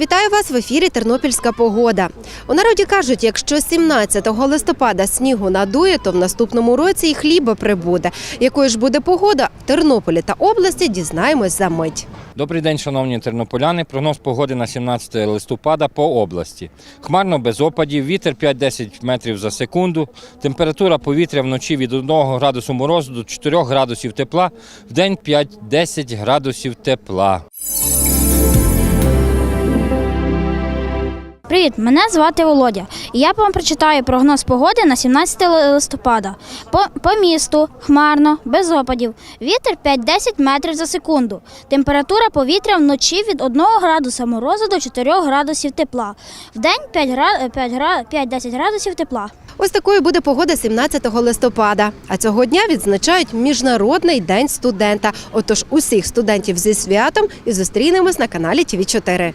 Вітаю вас в ефірі Тернопільська погода. У народі кажуть, якщо 17 листопада снігу надує, то в наступному році і хліба прибуде. Якою ж буде погода в Тернополі та області, дізнаємось за мить. Добрий день, шановні тернополяни. Прогноз погоди на 17 листопада по області. Хмарно без опадів, вітер 5-10 метрів за секунду. Температура повітря вночі від 1 градусу морозу до 4 градусів тепла, в день 5-10 градусів тепла. Привіт, мене звати Володя. Я вам прочитаю прогноз погоди на 17 листопада. По, по місту хмарно, без опадів. Вітер 5-10 метрів за секунду. Температура повітря вночі від 1 градуса морозу до 4 градусів тепла. Вдень 5 гра- 5 гра- 5-10 градусів тепла. Ось такою буде погода 17 листопада. А цього дня відзначають Міжнародний день студента. Отож, усіх студентів зі святом і зустрінемось на каналі ТВ 4